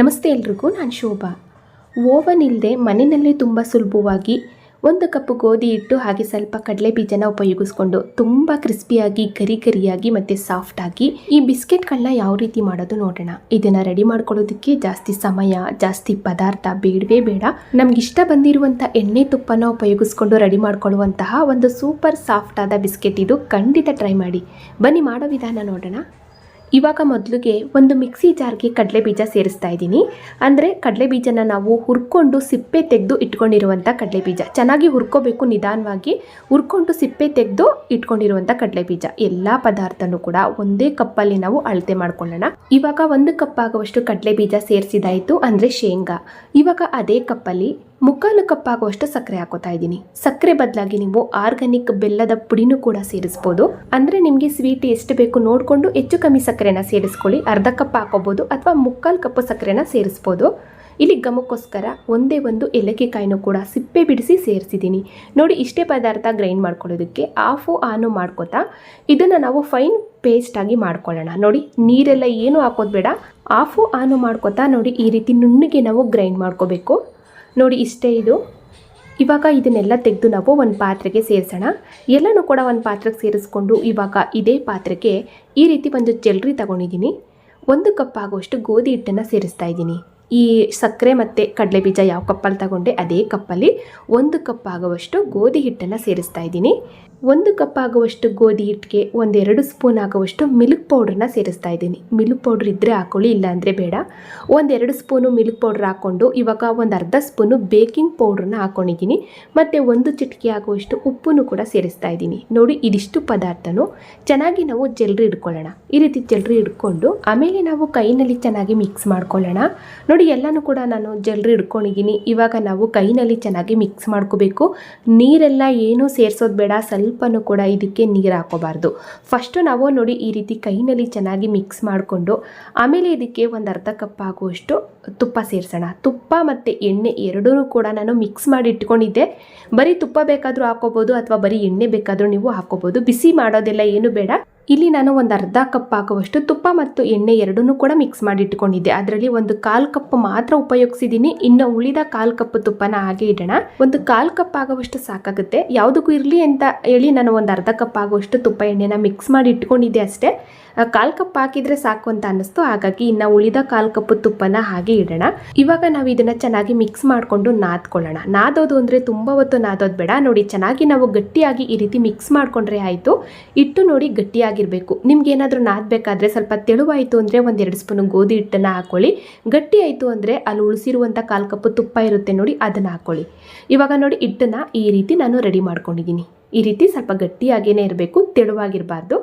ನಮಸ್ತೆ ಎಲ್ರಿಗೂ, ನಾನು ಶೋಭಾ. ಓವನ್ ಇಲ್ಲದೆ ಮನೆಯಲ್ಲೇ ತುಂಬ ಸುಲಭವಾಗಿ ಒಂದು ಕಪ್ ಗೋಧಿ ಹಿಟ್ಟು ಹಾಗೆ ಸ್ವಲ್ಪ ಕಡಲೆ ಬೀಜನ ಉಪಯೋಗಿಸ್ಕೊಂಡು ತುಂಬ ಕ್ರಿಸ್ಪಿಯಾಗಿ ಗರಿ ಗರಿಯಾಗಿ ಮತ್ತು ಸಾಫ್ಟಾಗಿ ಈ ಬಿಸ್ಕೆಟ್ಗಳನ್ನ ಯಾವ ರೀತಿ ಮಾಡೋದು ನೋಡೋಣ. ಇದನ್ನು ರೆಡಿ ಮಾಡ್ಕೊಳ್ಳೋದಕ್ಕೆ ಜಾಸ್ತಿ ಸಮಯ, ಜಾಸ್ತಿ ಪದಾರ್ಥ ಬೇಡವೇ ಬೇಡ. ನಮ್ಗೆ ಇಷ್ಟ ಬಂದಿರುವಂಥ ಎಣ್ಣೆ ತುಪ್ಪನ ಉಪಯೋಗಿಸ್ಕೊಂಡು ರೆಡಿ ಮಾಡ್ಕೊಳ್ಳುವಂತಹ ಒಂದು ಸೂಪರ್ ಸಾಫ್ಟ್ ಆದ ಬಿಸ್ಕೆಟ್ ಇದು ಖಂಡಿತ ಟ್ರೈ ಮಾಡಿ. ಬನ್ನಿ ಮಾಡೋ ವಿಧಾನ ನೋಡೋಣ. ಇವಾಗ ಮೊದಲಿಗೆ ಒಂದು ಮಿಕ್ಸಿ ಜಾರ್ಗೆ ಕಡಲೆ ಬೀಜ ಸೇರಿಸ್ತಾ ಇದ್ದೀನಿ. ಅಂದರೆ ಕಡಲೆ ಬೀಜನ ನಾವು ಹುರ್ಕೊಂಡು ಸಿಪ್ಪೆ ತೆಗೆದು ಇಟ್ಕೊಂಡಿರುವಂಥ ಕಡಲೆ ಬೀಜ. ಚೆನ್ನಾಗಿ ಹುರ್ಕೋಬೇಕು ನಿಧಾನವಾಗಿ. ಹುರ್ಕೊಂಡು ಸಿಪ್ಪೆ ತೆಗೆದು ಇಟ್ಕೊಂಡಿರುವಂಥ ಕಡಲೆ ಬೀಜ. ಎಲ್ಲ ಪದಾರ್ಥನೂ ಕೂಡ ಒಂದೇ ಕಪ್ಪಲ್ಲಿ ನಾವು ಅಳತೆ ಮಾಡ್ಕೊಳ್ಳೋಣ. ಇವಾಗ ಒಂದು ಕಪ್ ಆಗುವಷ್ಟು ಕಡಲೆ ಬೀಜ ಸೇರಿಸಿದಾಯಿತು ಅಂದರೆ ಶೇಂಗಾ. ಇವಾಗ ಅದೇ ಕಪ್ಪಲ್ಲಿ ಮುಕ್ಕಾಲು ಕಪ್ ಆಗುವಷ್ಟು ಸಕ್ಕರೆ ಹಾಕೋತಾ ಇದ್ದೀನಿ. ಸಕ್ಕರೆ ಬದಲಾಗಿ ನೀವು ಆರ್ಗಾನಿಕ್ ಬೆಲ್ಲದ ಪುಡಿನೂ ಕೂಡ ಸೇರಿಸ್ಬೋದು. ಅಂದರೆ ನಿಮಗೆ ಸ್ವೀಟ್ ಎಷ್ಟು ಬೇಕು ನೋಡಿಕೊಂಡು ಹೆಚ್ಚು ಕಮ್ಮಿ ಸಕ್ಕರೆನ ಸೇರಿಸ್ಕೊಳ್ಳಿ. ಅರ್ಧ ಕಪ್ ಹಾಕೋಬೋದು ಅಥವಾ ಮುಕ್ಕಾಲು ಕಪ್ ಸಕ್ಕರೆನ ಸೇರಿಸ್ಬೋದು. ಇಲ್ಲಿ ಗಮಕ್ಕೋಸ್ಕರ ಒಂದೇ ಒಂದು ಏಲಕ್ಕಿ ಕಾಯಿನೂ ಕೂಡ ಸಿಪ್ಪೆ ಬಿಡಿಸಿ ಸೇರಿಸಿದ್ದೀನಿ. ನೋಡಿ, ಇಷ್ಟೇ ಪದಾರ್ಥ ಗ್ರೈಂಡ್ ಮಾಡ್ಕೊಳ್ಳೋದಕ್ಕೆ ಆಫು ಆನು ಮಾಡ್ಕೋತಾ, ಇದನ್ನು ನಾವು ಫೈನ್ ಪೇಸ್ಟಾಗಿ ಮಾಡ್ಕೊಳ್ಳೋಣ. ನೋಡಿ, ನೀರೆಲ್ಲ ಏನು ಹಾಕೋದು ಬೇಡ. ಆಫು ಆನು ಮಾಡ್ಕೋತಾ ನೋಡಿ ಈ ರೀತಿ ನುಣ್ಣಗೆ ನಾವು ಗ್ರೈಂಡ್ ಮಾಡ್ಕೋಬೇಕು. ನೋಡಿ ಇಷ್ಟೇ ಇದು. ಇವಾಗ ಇದನ್ನೆಲ್ಲ ತೆಗೆದು ನಾವು ಒಂದು ಪಾತ್ರೆಗೆ ಸೇರಿಸೋಣ. ಎಲ್ಲನೂ ಕೂಡ ಒಂದು ಪಾತ್ರೆಗೆ ಸೇರಿಸ್ಕೊಂಡು ಇವಾಗ ಇದೇ ಪಾತ್ರೆಗೆ ಈ ರೀತಿ ಒಂದು ಜಲ್ರಿ ತಗೊಂಡಿದ್ದೀನಿ. ಒಂದು ಕಪ್ ಆಗುವಷ್ಟು ಗೋಧಿ ಹಿಟ್ಟನ್ನು ಸೇರಿಸ್ತಾ ಇದ್ದೀನಿ. ಈ ಸಕ್ಕರೆ ಮತ್ತು ಕಡಲೆ ಬೀಜ ಯಾವ ಕಪ್ಪಲ್ಲಿ ತಗೊಂಡೆ ಅದೇ ಕಪ್ಪಲ್ಲಿ ಒಂದು ಕಪ್ ಆಗುವಷ್ಟು ಗೋಧಿ ಹಿಟ್ಟನ್ನು ಸೇರಿಸ್ತಾ ಇದ್ದೀನಿ. ಒಂದು ಕಪ್ ಆಗುವಷ್ಟು ಗೋಧಿ ಹಿಟ್ಟಿಗೆ ಒಂದೆರಡು ಸ್ಪೂನ್ ಆಗುವಷ್ಟು ಮಿಲ್ಕ್ ಪೌಡ್ರನ್ನ ಸೇರಿಸ್ತಾ ಇದ್ದೀನಿ. ಮಿಲ್ಕ್ ಪೌಡ್ರ್ ಇದ್ದರೆ ಹಾಕೊಳ್ಳಿ, ಇಲ್ಲಾಂದರೆ ಬೇಡ. ಒಂದೆರಡು ಸ್ಪೂನು ಮಿಲ್ಕ್ ಪೌಡ್ರ್ ಹಾಕ್ಕೊಂಡು ಇವಾಗ ಒಂದು ಅರ್ಧ ಸ್ಪೂನು ಬೇಕಿಂಗ್ ಪೌಡ್ರನ್ನ ಹಾಕ್ಕೊಂಡಿದ್ದೀನಿ ಮತ್ತು ಒಂದು ಚಿಟಿಕೆ ಆಗುವಷ್ಟು ಉಪ್ಪನ್ನು ಕೂಡ ಸೇರಿಸ್ತಾ ಇದ್ದೀನಿ. ನೋಡಿ, ಇದಿಷ್ಟು ಪದಾರ್ಥನೂ ಚೆನ್ನಾಗಿ ನಾವು ಜಲ್ರಿ ಇಟ್ಕೊಳ್ಳೋಣ ಈ ರೀತಿ ಜಲ್ರಿ ಹಿಡ್ಕೊಂಡು ಆಮೇಲೆ ನಾವು ಕೈನಲ್ಲಿ ಚೆನ್ನಾಗಿ ಮಿಕ್ಸ್ ಮಾಡ್ಕೊಳ್ಳೋಣ. ನೋಡಿ ಎಲ್ಲನೂ ಕೂಡ ನಾನು ಜಲ್ರಿ ಹಿಡ್ಕೊಂಡಿದ್ದೀನಿ. ಇವಾಗ ನಾವು ಕೈನಲ್ಲಿ ಚೆನ್ನಾಗಿ ಮಿಕ್ಸ್ ಮಾಡ್ಕೋಬೇಕು. ನೀರೆಲ್ಲ ಏನೂ ಸೇರಿಸೋದು ಬೇಡ, ಸ್ವಲ್ಪನೂ ಕೂಡ ಇದಕ್ಕೆ ನೀರು ಹಾಕೋಬಾರ್ದು. ಫಸ್ಟು ನಾವು ನೋಡಿ ಈ ರೀತಿ ಕೈನಲ್ಲಿ ಚೆನ್ನಾಗಿ ಮಿಕ್ಸ್ ಮಾಡಿಕೊಂಡು, ಆಮೇಲೆ ಇದಕ್ಕೆ ಒಂದು ಅರ್ಧ ಕಪ್ ಆಗುವಷ್ಟು ತುಪ್ಪ ಸೇರಿಸೋಣ. ತುಪ್ಪ ಮತ್ತು ಎಣ್ಣೆ ಎರಡೂ ಕೂಡ ನಾನು ಮಿಕ್ಸ್ ಮಾಡಿ ಇಟ್ಕೊಂಡಿದ್ದೆ. ಬರೀ ತುಪ್ಪ ಬೇಕಾದರೂ ಹಾಕೋಬೋದು, ಅಥವಾ ಬರೀ ಎಣ್ಣೆ ಬೇಕಾದರೂ ನೀವು ಹಾಕೋಬೋದು. ಬಿಸಿ ಮಾಡೋದೆಲ್ಲ ಏನು ಬೇಡ. ಇಲ್ಲಿ ನಾನು ಒಂದು ಅರ್ಧ ಕಪ್ ಆಗುವಷ್ಟು ತುಪ್ಪ ಮತ್ತು ಎಣ್ಣೆ ಎರಡನ್ನೂ ಕೂಡ ಮಿಕ್ಸ್ ಮಾಡಿ ಇಟ್ಕೊಂಡಿದ್ದೆ ಅದರಲ್ಲಿ ಒಂದು ಕಾಲು ಕಪ್ ಮಾತ್ರ ಉಪಯೋಗಿಸಿದ್ದೀನಿ. ಇನ್ನು ಉಳಿದ ಕಾಲು ಕಪ್ ತುಪ್ಪನ ಹಾಗೆ ಇಡೋಣ. ಒಂದು ಕಾಲು ಕಪ್ ಆಗುವಷ್ಟು ಸಾಕಾಗುತ್ತೆ. ಯಾವುದಕ್ಕೂ ಇರಲಿ ಅಂತ ಹೇಳಿ ನಾನು ಒಂದು ಅರ್ಧ ಕಪ್ ಆಗುವಷ್ಟು ತುಪ್ಪ, ಎಣ್ಣೆನ ಮಿಕ್ಸ್ ಮಾಡಿ ಇಟ್ಕೊಂಡಿದ್ದೆ ಅಷ್ಟೇ ಕಾಲು ಕಪ್ ಹಾಕಿದ್ರೆ ಸಾಕು ಅಂತ ಅನ್ನಿಸ್ತು. ಹಾಗಾಗಿ ಇನ್ನು ಉಳಿದ ಕಾಲು ಕಪ್ ತುಪ್ಪನ ಹಾಗೆ ಇಡೋಣ. ಇವಾಗ ನಾವು ಇದನ್ನ ಚೆನ್ನಾಗಿ ಮಿಕ್ಸ್ ಮಾಡಿಕೊಂಡು ನಾದ್ಕೊಳ್ಳೋಣ. ನಾದೋದು ಅಂದರೆ ತುಂಬ ಹೊತ್ತು ನಾದೋದು ಬೇಡ. ನೋಡಿ ಚೆನ್ನಾಗಿ ನಾವು ಗಟ್ಟಿಯಾಗಿ ಈ ರೀತಿ ಮಿಕ್ಸ್ ಮಾಡ್ಕೊಂಡ್ರೆ ಆಯಿತು. ಇಟ್ಟು ನೋಡಿ ಗಟ್ಟಿಯಾಗಿರಬೇಕು. ನಿಮ್ಗೆ ಏನಾದರೂ ನಾದಬೇಕಾದ್ರೆ ಸ್ವಲ್ಪ ತೆಳುವಾಯಿತು ಅಂದರೆ ಒಂದೆರಡು ಸ್ಪೂನ್ ಗೋಧಿ ಹಿಟ್ಟನ್ನು ಹಾಕೊಳ್ಳಿ. ಗಟ್ಟಿ ಆಯಿತು ಅಂದರೆ ಅಲ್ಲಿ ಉಳಿಸಿರುವಂಥ ಕಾಲು ಕಪ್ಪು ತುಪ್ಪ ಇರುತ್ತೆ ನೋಡಿ, ಅದನ್ನು ಹಾಕೊಳ್ಳಿ. ಇವಾಗ ನೋಡಿ ಹಿಟ್ಟನ್ನು ಈ ರೀತಿ ನಾನು ರೆಡಿ ಮಾಡ್ಕೊಂಡಿದ್ದೀನಿ. ಈ ರೀತಿ ಸ್ವಲ್ಪ ಗಟ್ಟಿಯಾಗೇ ಇರಬೇಕು, ತೆಳುವಾಗಿರಬಾರ್ದು.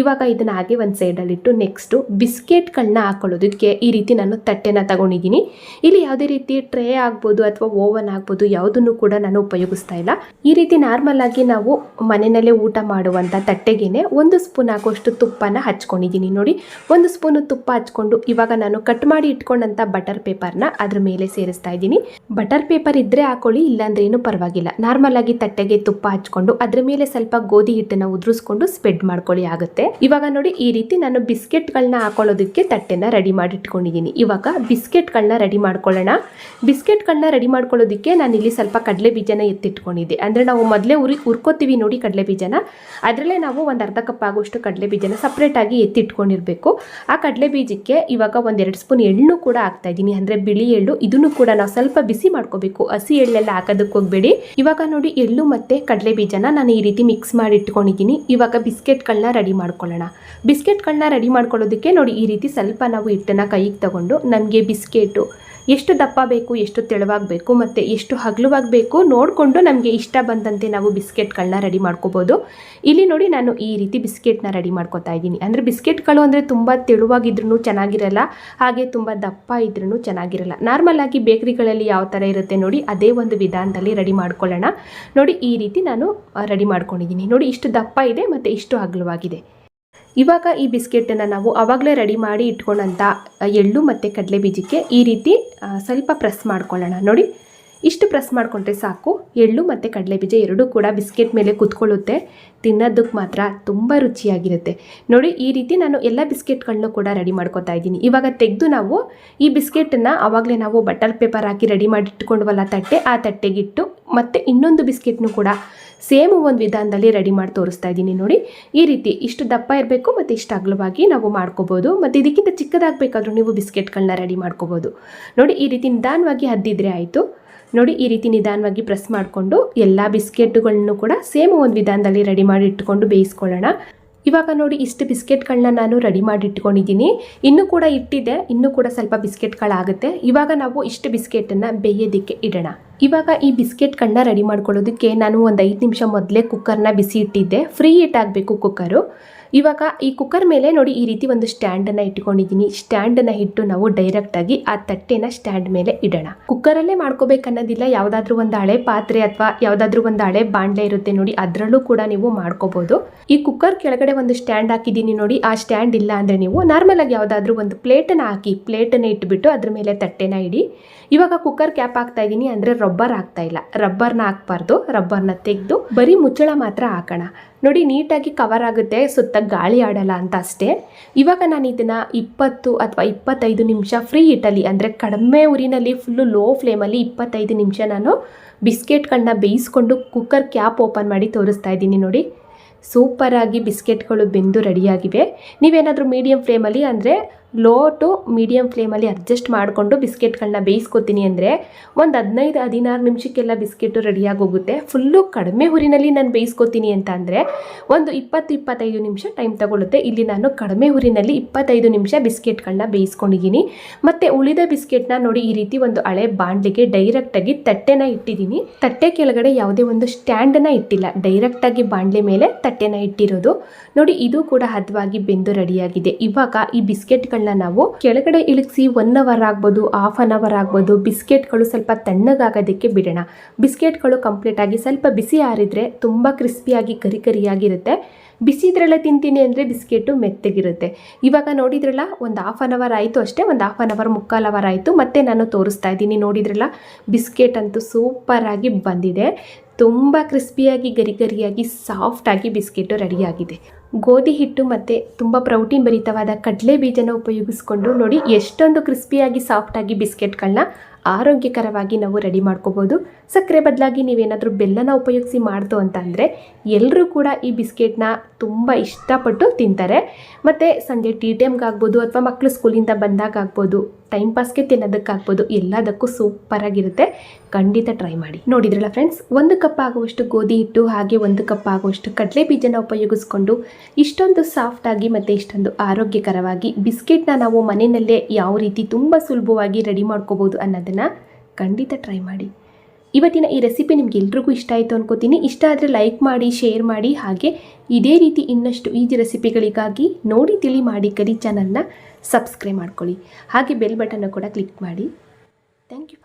ಇವಾಗ ಇದನ್ನ ಹಾಗೆ ಒಂದು ಸೈಡಲ್ಲಿಟ್ಟು ನೆಕ್ಸ್ಟು ಬಿಸ್ಕೆಟ್ಗಳನ್ನ ಹಾಕೊಳ್ಳೋದಕ್ಕೆ ಈ ರೀತಿ ನಾನು ತಟ್ಟೆನ ತಗೊಂಡಿದ್ದೀನಿ. ಇಲ್ಲಿ ಯಾವುದೇ ರೀತಿ ಟ್ರೇ ಆಗ್ಬೋದು ಅಥವಾ ಓವನ್ ಆಗ್ಬೋದು ಯಾವುದನ್ನು ಕೂಡ ನಾನು ಉಪಯೋಗಿಸ್ತಾ ಇಲ್ಲ. ಈ ರೀತಿ ನಾರ್ಮಲ್ ಆಗಿ ನಾವು ಮನೆಯಲ್ಲೇ ಊಟ ಮಾಡುವಂಥ ತಟ್ಟೆಗೇನೆ ಒಂದು ಸ್ಪೂನ್ ಹಾಕುವಷ್ಟು ತುಪ್ಪನ ಹಚ್ಕೊಂಡಿದ್ದೀನಿ ನೋಡಿ. ಒಂದು ಸ್ಪೂನು ತುಪ್ಪ ಹಚ್ಕೊಂಡು ಇವಾಗ ನಾನು ಕಟ್ ಮಾಡಿ ಇಟ್ಕೊಂಡಂಥ ಬಟರ್ ಪೇಪರ್ನ ಅದ್ರ ಮೇಲೆ ಸೇರಿಸ್ತಾ ಇದ್ದೀನಿ. ಬಟರ್ ಪೇಪರ್ ಇದ್ರೆ ಹಾಕೊಳ್ಳಿ ಇಲ್ಲಾಂದ್ರೆ ಏನು ಪರವಾಗಿಲ್ಲ. ನಾರ್ಮಲ್ ಆಗಿ ತಟ್ಟೆಗೆ ತುಪ್ಪ ಹಚ್ಕೊಂಡು ಅದ್ರ ಮೇಲೆ ಸ್ವಲ್ಪ ಗೋಧಿ ಹಿಟ್ಟನ್ನ ಉದುರಿಸ್ಕೊಂಡು ಸ್ಪ್ರೆಡ್ ಮಾಡ್ಕೊಳ್ಳಿ, ಆಗುತ್ತೆ. ಇವಾಗ ನೋಡಿ ಈ ರೀತಿ ನಾನು ಬಿಸ್ಕೆಟ್ಗಳನ್ನ ಹಾಕೊಳ್ಳೋದಕ್ಕೆ ತಟ್ಟೆನ ರೆಡಿ ಮಾಡಿ ಇಟ್ಕೊಂಡಿದ್ದೀನಿ ಇವಾಗ ಬಿಸ್ಕೆಟ್ಗಳನ್ನ ರೆಡಿ ಮಾಡ್ಕೊಳ್ಳೋಣ. ಬಿಸ್ಕೆಟ್ಗಳನ್ನ ರೆಡಿ ಮಾಡ್ಕೊಳ್ಳೋದಕ್ಕೆ ನಾನು ಇಲ್ಲಿ ಸ್ವಲ್ಪ ಕಡಲೆ ಬೀಜನ ಎತ್ತಿಟ್ಕೊಂಡಿದ್ದೆ. ಅಂದರೆ ನಾವು ಮೊದಲೇ ಉರಿ ಹುರ್ಕೋತೀವಿ ನೋಡಿ ಕಡಲೆ ಬೀಜನ. ಅದರಲ್ಲೇ ನಾವು ಒಂದು ಅರ್ಧ ಕಪ್ ಆಗುವಷ್ಟು ಕಡಲೆ ಬೀಜನ ಸಪ್ರೇಟಾಗಿ ಎತ್ತಿಟ್ಕೊಂಡಿರಬೇಕು. ಆ ಕಡಲೆ ಬೀಜಕ್ಕೆ ಇವಾಗ ಒಂದೆರಡು ಸ್ಪೂನ್ ಎಳ್ಳು ಕೂಡ ಹಾಕ್ತಾ ಇದ್ದೀನಿ. ಅಂದರೆ ಬಿಳಿ ಎಳ್ಳು, ಇದನ್ನು ಕೂಡ ನಾವು ಸ್ವಲ್ಪ ಬಿಸಿ ಮಾಡ್ಕೋಬೇಕು. ಹಸಿ ಎಳ್ಳೆಲ್ಲ ಹಾಕೋದಕ್ಕೆ ಹೋಗಬೇಡಿ. ಇವಾಗ ನೋಡಿ ಎಳ್ಳು ಮತ್ತು ಕಡಲೆ ಬೀಜನ ನಾನು ಈ ರೀತಿ ಮಿಕ್ಸ್ ಮಾಡಿ ಇಟ್ಕೊಂಡಿದ್ದೀನಿ ಇವಾಗ ಬಿಸ್ಕೆಟ್ಗಳನ್ನ ರೆಡಿ ಮಾಡ್ಕೊಳ್ಳೋಣ. ಬಿಸ್ಕೆಟ್ಗಳನ್ನ ರೆಡಿ ಮಾಡ್ಕೊಳ್ಳೋದಕ್ಕೆ ನೋಡಿ, ಈ ರೀತಿ ಸ್ವಲ್ಪ ನಾವು ಹಿಟ್ಟನ್ನು ಕೈಗೆ ತಗೊಂಡು ನಮಗೆ ಬಿಸ್ಕೆಟು ಎಷ್ಟು ದಪ್ಪ ಬೇಕು, ಎಷ್ಟು ತೆಳುವಾಗಬೇಕು ಮತ್ತು ಎಷ್ಟು ಹಗಲುವಾಗಬೇಕು ನೋಡಿಕೊಂಡು ನಮಗೆ ಇಷ್ಟ ಬಂದಂತೆ ನಾವು ಬಿಸ್ಕೆಟ್ಗಳನ್ನ ರೆಡಿ ಮಾಡ್ಕೋಬೋದು. ಇಲ್ಲಿ ನೋಡಿ ನಾನು ಈ ರೀತಿ ಬಿಸ್ಕೆಟ್ನ ರೆಡಿ ಮಾಡ್ಕೋತಾ ಇದ್ದೀನಿ. ಅಂದರೆ ಬಿಸ್ಕೆಟ್ಗಳು ಅಂದರೆ ತುಂಬ ತೆಳುವಾಗಿದ್ರೂ ಚೆನ್ನಾಗಿರಲ್ಲ, ಹಾಗೆ ತುಂಬ ದಪ್ಪ ಇದ್ರೂ ಚೆನ್ನಾಗಿರಲ್ಲ. ನಾರ್ಮಲ್ ಆಗಿ ಬೇಕ್ರಿಗಳಲ್ಲಿ ಯಾವ ಥರ ಇರುತ್ತೆ ನೋಡಿ, ಅದೇ ಒಂದು ವಿಧಾನದಲ್ಲಿ ರೆಡಿ ಮಾಡ್ಕೊಳ್ಳೋಣ. ನೋಡಿ, ಈ ರೀತಿ ನಾನು ರೆಡಿ ಮಾಡ್ಕೊಂಡಿದ್ದೀನಿ. ನೋಡಿ, ಇಷ್ಟು ದಪ್ಪ ಇದೆ ಮತ್ತು ಇಷ್ಟು ಅಗಲವಾಗಿದೆ ಇವಾಗ ಈ ಬಿಸ್ಕೆಟನ್ನು ನಾವು ಆವಾಗಲೇ ರೆಡಿ ಮಾಡಿ ಇಟ್ಕೊಂಡಂಥ ಎಳ್ಳು ಮತ್ತು ಕಡಲೆ ಬೀಜಕ್ಕೆ ಈ ರೀತಿ ಸ್ವಲ್ಪ ಪ್ರೆಸ್ ಮಾಡ್ಕೊಳ್ಳೋಣ. ನೋಡಿ ಇಷ್ಟು ಪ್ರೆಸ್ ಮಾಡಿಕೊಂಡ್ರೆ ಸಾಕು. ಎಳ್ಳು ಮತ್ತು ಕಡಲೆಬೀಜ ಎರಡೂ ಕೂಡ ಬಿಸ್ಕೆಟ್ ಮೇಲೆ ಕೂತ್ಕೊಳ್ಳುತ್ತೆ. ತಿನ್ನೋದಕ್ಕೆ ಮಾತ್ರ ತುಂಬ ರುಚಿಯಾಗಿರುತ್ತೆ. ನೋಡಿ, ಈ ರೀತಿ ನಾನು ಎಲ್ಲ ಬಿಸ್ಕೆಟ್ಗಳನ್ನೂ ಕೂಡ ರೆಡಿ ಮಾಡ್ಕೊತಾ ಇದ್ದೀನಿ. ಇವಾಗ ತೆಗೆದು ನಾವು ಈ ಬಿಸ್ಕೆಟನ್ನು ಆವಾಗಲೇ ನಾವು ಬಟರ್ ಪೇಪರ್ ಹಾಕಿ ರೆಡಿ ಮಾಡಿ ಇಟ್ಕೊಂಡ್ವಲ್ಲ ತಟ್ಟೆ, ಆ ತಟ್ಟೆಗಿಟ್ಟು ಮತ್ತು ಇನ್ನೊಂದು ಬಿಸ್ಕೆಟ್ನು ಕೂಡ ಸೇಮ್ ಒಂದು ವಿಧಾನದಲ್ಲಿ ರೆಡಿ ಮಾಡಿ ತೋರಿಸ್ತಾ ಇದ್ದೀನಿ ನೋಡಿ. ಈ ರೀತಿ ಇಷ್ಟು ದಪ್ಪ ಇರಬೇಕು ಮತ್ತು ಇಷ್ಟು ಅಗಲವಾಗಿ ನಾವು ಮಾಡ್ಕೋಬೋದು. ಮತ್ತು ಇದಕ್ಕಿಂತ ಚಿಕ್ಕದಾಗಬೇಕಾದ್ರೂ ನೀವು ಬಿಸ್ಕೆಟ್ಗಳನ್ನ ರೆಡಿ ಮಾಡ್ಕೋಬೋದು. ನೋಡಿ, ಈ ರೀತಿ ನಿಧಾನವಾಗಿ ಹದ್ದಿದ್ರೆ ಆಯಿತು. ನೋಡಿ, ಈ ರೀತಿ ನಿಧಾನವಾಗಿ ಪ್ರೆಸ್ ಮಾಡಿಕೊಂಡು ಎಲ್ಲ ಬಿಸ್ಕೆಟ್ಗಳನ್ನು ಕೂಡ ಸೇಮ್ ಒಂದು ವಿಧಾನದಲ್ಲಿ ರೆಡಿ ಮಾಡಿ ಇಟ್ಕೊಂಡು ಬೇಯಿಸ್ಕೊಳ್ಳೋಣ. ಇವಾಗ ನೋಡಿ, ಇಷ್ಟು ಬಿಸ್ಕೆಟ್ಗಳನ್ನ ನಾನು ರೆಡಿ ಮಾಡಿ ಇಟ್ಕೊಂಡಿದ್ದೀನಿ. ಇನ್ನೂ ಕೂಡ ಇಟ್ಟಿದೆ, ಇನ್ನೂ ಕೂಡ ಸ್ವಲ್ಪ ಬಿಸ್ಕೆಟ್ಗಳಾಗುತ್ತೆ. ಇವಾಗ ನಾವು ಇಷ್ಟು ಬಿಸ್ಕೆಟನ್ನು ಬೇಯೋದಕ್ಕೆ ಇಡೋಣ. ಇವಾಗ ಈ ಬಿಸ್ಕೆಟ್ಗಳನ್ನ ರೆಡಿ ಮಾಡ್ಕೊಳ್ಳೋದಕ್ಕೆ ನಾನು ಒಂದು ಐದು ನಿಮಿಷ ಮೊದಲೇ ಕುಕ್ಕರ್ನ ಬಿಸಿ ಇಟ್ಟಿದ್ದೆ. ಫ್ರೀ ಹೀಟ್ ಆಗಬೇಕು ಕುಕ್ಕರು ಇವಾಗ ಈ ಕುಕ್ಕರ್ ಮೇಲೆ ನೋಡಿ ಈ ರೀತಿ ಒಂದು ಸ್ಟ್ಯಾಂಡನ್ನು ಇಟ್ಕೊಂಡಿದ್ದೀನಿ. ಸ್ಟ್ಯಾಂಡನ್ನು ಇಟ್ಟು ನಾವು ಡೈರೆಕ್ಟಾಗಿ ಆ ತಟ್ಟೆನ ಸ್ಟ್ಯಾಂಡ್ ಮೇಲೆ ಇಡೋಣ. ಕುಕ್ಕರಲ್ಲೇ ಮಾಡ್ಕೋಬೇಕನ್ನೋದಿಲ್ಲ. ಯಾವುದಾದ್ರೂ ಒಂದು ಹಳೆ ಪಾತ್ರೆ ಅಥವಾ ಯಾವುದಾದ್ರೂ ಒಂದು ಹಳೆ ಬಾಣಲೆ ಇರುತ್ತೆ ನೋಡಿ, ಅದರಲ್ಲೂ ಕೂಡ ನೀವು ಮಾಡ್ಕೋಬಹುದು ಈ ಕುಕ್ಕರ್ ಕೆಳಗಡೆ ಒಂದು ಸ್ಟ್ಯಾಂಡ್ ಹಾಕಿದ್ದೀನಿ ನೋಡಿ, ಆ ಸ್ಟ್ಯಾಂಡ್ ಇಲ್ಲ ಅಂದರೆ ನೀವು ನಾರ್ಮಲ್ ಆಗಿ ಯಾವುದಾದ್ರೂ ಒಂದು ಪ್ಲೇಟನ್ನು ಹಾಕಿ ಪ್ಲೇಟನ್ನು ಇಟ್ಬಿಟ್ಟು ಅದ್ರ ಮೇಲೆ ತಟ್ಟೆನ ಇಡಿ. ಇವಾಗ ಕುಕ್ಕರ್ ಕ್ಯಾಪ್ ಹಾಕ್ತಾ ಇದ್ದೀನಿ ಅಂದರೆ ರಬ್ಬರ್ ಹಾಕ್ತಾ ಇಲ್ಲ. ರಬ್ಬರ್ನ ಹಾಕ್ಬಾರ್ದು ರಬ್ಬರ್ನ ತೆಗೆದು ಬರೀ ಮುಚ್ಚಳ ಮಾತ್ರ ಹಾಕೋಣ. ನೋಡಿ, ನೀಟಾಗಿ ಕವರ್ ಆಗುತ್ತೆ, ಸುತ್ತ ಗಾಳಿ ಆಡಲ್ಲ ಅಂತ ಅಷ್ಟೇ. ಇವಾಗ ನಾನು ಇದನ್ನು ಇಪ್ಪತ್ತು ಅಥವಾ ಇಪ್ಪತ್ತೈದು ನಿಮಿಷ ಫ್ರೀ ಹಿಟ್ಟಲ್ಲಿ ಅಂದರೆ ಕಡಿಮೆ ಉರಿನಲ್ಲಿ ಫುಲ್ಲು ಲೋ ಫ್ಲೇಮಲ್ಲಿ ಇಪ್ಪತ್ತೈದು ನಿಮಿಷ ನಾನು ಬಿಸ್ಕೆಟ್ಗಳನ್ನ ಬೇಯಿಸ್ಕೊಂಡು ಕುಕ್ಕರ್ ಕ್ಯಾಪ್ ಓಪನ್ ಮಾಡಿ ತೋರಿಸ್ತಾ ಇದ್ದೀನಿ ನೋಡಿ. ಸೂಪರಾಗಿ ಬಿಸ್ಕೆಟ್ಗಳು ಬೆಂದು ರೆಡಿಯಾಗಿವೆ ನೀವೇನಾದರೂ ಮೀಡಿಯಮ್ ಫ್ಲೇಮಲ್ಲಿ ಅಂದರೆ ಲೋ ಟು ಮೀಡಿಯಮ್ ಫ್ಲೇಮಲ್ಲಿ ಅಡ್ಜಸ್ಟ್ ಮಾಡಿಕೊಂಡು ಬಿಸ್ಕೆಟ್ಗಳನ್ನ ಬೇಯಿಸ್ಕೊತೀನಿ ಅಂದರೆ ಒಂದು ಹದಿನೈದು, ಹದಿನಾರು ನಿಮಿಷಕ್ಕೆಲ್ಲ ಬಿಸ್ಕೆಟು ರೆಡಿಯಾಗಿ ಹೋಗುತ್ತೆ ಫುಲ್ಲು ಕಡಿಮೆ ಹುರಿನಲ್ಲಿ ನಾನು ಬೇಯಿಸ್ಕೊತೀನಿ ಅಂತ ಅಂದರೆ ಒಂದು ಇಪ್ಪತ್ತು, ಇಪ್ಪತ್ತೈದು ನಿಮಿಷ ಟೈಮ್ ತಗೊಳ್ಳುತ್ತೆ ಇಲ್ಲಿ ನಾನು ಕಡಿಮೆ ಹುರಿನಲ್ಲಿ ಇಪ್ಪತ್ತೈದು ನಿಮಿಷ ಬಿಸ್ಕೆಟ್ಗಳನ್ನ ಬೇಯಿಸ್ಕೊಂಡಿದ್ದೀನಿ. ಮತ್ತು ಉಳಿದ ಬಿಸ್ಕೆಟ್ನ ನೋಡಿ ಈ ರೀತಿ ಒಂದು ಹಳೆ ಬಾಣಲೆಗೆ ಡೈರೆಕ್ಟಾಗಿ ತಟ್ಟೆನ ಇಟ್ಟಿದ್ದೀನಿ. ತಟ್ಟೆ ಕೆಳಗಡೆ ಯಾವುದೇ ಒಂದು ಸ್ಟ್ಯಾಂಡನ್ನು ಇಟ್ಟಿಲ್ಲ. ಡೈರೆಕ್ಟಾಗಿ ಬಾಣಲೆ ಮೇಲೆ ತಟ್ಟೆನ ಇಟ್ಟಿರೋದು. ನೋಡಿ ಇದು ಕೂಡ ಹದವಾಗಿ ಬೆಂದು ರೆಡಿಯಾಗಿದೆ. ಇವಾಗ ಈ ಬಿಸ್ಕೆಟ್ಗಳನ್ನ ನಾವು ಕೆಳಗಡೆ ಇಳಿಸಿ ಒನ್ ಅವರ್ ಆಗ್ಬೋದು ಹಾಫ್ ಅನ್ ಅವರ್ ಆಗ್ಬೋದು, ಬಿಸ್ಕೆಟ್ಗಳು ಸ್ವಲ್ಪ ತಣ್ಣಗಾಗೋದಕ್ಕೆ ಬಿಡೋಣ. ಬಿಸ್ಕೆಟ್ಗಳು ಕಂಪ್ಲೀಟ್ ಆಗಿ ಸ್ವಲ್ಪ ಬಿಸಿ ಆರಿದ್ರೆ ತುಂಬ ಕ್ರಿಸ್ಪಿಯಾಗಿ ಕರಿ ಕರಿಯಾಗಿರುತ್ತೆ. ಬಿಸಿ ಇದ್ರೆಲ್ಲ ತಿಂತೀನಿ ಅಂದರೆ ಬಿಸ್ಕೆಟು ಮೆತ್ತಗಿರುತ್ತೆ. ಇವಾಗ ನೋಡಿದ್ರಲ್ಲ, ಒಂದು ಹಾಫ್ ಅನ್ ಅವರ್ ಆಯಿತು ಅಷ್ಟೇ, ಒಂದು ಹಾಫ್ ಅನ್ ಅವರ್ ಮುಕ್ಕಾಲು ಅವರ್ ಆಯಿತು. ಮತ್ತೆ ನಾನು ತೋರಿಸ್ತಾ ಇದ್ದೀನಿ, ನೋಡಿದ್ರಲ್ಲ? ಬಿಸ್ಕೆಟ್ ಅಂತೂ ಸೂಪರಾಗಿ ಬಂದಿದೆ. ತುಂಬ ಕ್ರಿಸ್ಪಿಯಾಗಿ ಗರಿ ಗರಿಯಾಗಿ ಸಾಫ್ಟಾಗಿ ಬಿಸ್ಕೆಟು ರೆಡಿಯಾಗಿದೆ ಗೋಧಿ ಹಿಟ್ಟು ಮತ್ತು ತುಂಬ ಪ್ರೋಟೀನ್ ಭರಿತವಾದ ಕಡಲೆ ಬೀಜನ ಉಪಯೋಗಿಸ್ಕೊಂಡು ನೋಡಿ ಎಷ್ಟೊಂದು ಕ್ರಿಸ್ಪಿಯಾಗಿ ಸಾಫ್ಟಾಗಿ ಬಿಸ್ಕೆಟ್ಗಳನ್ನ ಆರೋಗ್ಯಕರವಾಗಿ ನಾವು ರೆಡಿ ಮಾಡ್ಕೋಬೋದು. ಸಕ್ಕರೆ ಬದಲಾಗಿ ನೀವೇನಾದರೂ ಬೆಲ್ಲನ ಉಪಯೋಗಿಸಿ ಮಾಡ್ತು ಅಂತಂದರೆ ಎಲ್ಲರೂ ಕೂಡ ಈ ಬಿಸ್ಕೆಟ್ನ ತುಂಬ ಇಷ್ಟಪಟ್ಟು ತಿಂತಾರೆ. ಮತ್ತು ಸಂಜೆ ಟೀ ಟೈಮ್ಗಾಗ್ಬೋದು ಅಥವಾ ಮಕ್ಕಳು ಸ್ಕೂಲಿಂದ ಬಂದಾಗ ಆಗ್ಬೋದು, ಟೈಮ್ ಪಾಸ್ಗೆ ತಿನ್ನೋದಕ್ಕಾಗ್ಬೋದು ಎಲ್ಲದಕ್ಕೂ ಸೂಪರಾಗಿರುತ್ತೆ ಖಂಡಿತ ಟ್ರೈ ಮಾಡಿ. ನೋಡಿದ್ರಲ್ಲ ಫ್ರೆಂಡ್ಸ್, ಒಂದು ಕಪ್ ಆಗುವಷ್ಟು ಗೋಧಿ ಹಿಟ್ಟು ಹಾಗೆ ಒಂದು ಕಪ್ ಆಗುವಷ್ಟು ಕಡಲೆ ಬೀಜನ ಉಪಯೋಗಿಸ್ಕೊಂಡು ಇಷ್ಟೊಂದು ಸಾಫ್ಟಾಗಿ ಮತ್ತು ಇಷ್ಟೊಂದು ಆರೋಗ್ಯಕರವಾಗಿ ಬಿಸ್ಕೆಟ್ನ ನಾವು ಮನೆಯಲ್ಲೇ ಯಾವ ರೀತಿ ತುಂಬ ಸುಲಭವಾಗಿ ರೆಡಿ ಮಾಡ್ಕೋಬೋದು ಅನ್ನೋದನ್ನು ಖಂಡಿತ ಟ್ರೈ ಮಾಡಿ. ಇವತ್ತಿನ ಈ ರೆಸಿಪಿ ನಿಮ್ಗೆ ಎಲ್ರಿಗೂ ಇಷ್ಟ ಆಯಿತು ಅನ್ಕೋತೀನಿ. ಇಷ್ಟ ಆದರೆ ಲೈಕ್ ಮಾಡಿ ಶೇರ್ ಮಾಡಿ, ಹಾಗೆ ಇದೇ ರೀತಿ ಇನ್ನಷ್ಟು ಈಜಿ ರೆಸಿಪಿಗಳಿಗಾಗಿ ನೋಡಿ, ತಿಳಿ, ಮಾಡಿ ಕರಿ ಚಾನಲ್ನ ಸಬ್ಸ್ಕ್ರೈಬ್ ಮಾಡ್ಕೊಳ್ಳಿ. ಹಾಗೆ ಬೆಲ್ ಬಟನ್ನು ಕೂಡ ಕ್ಲಿಕ್ ಮಾಡಿ. Thank you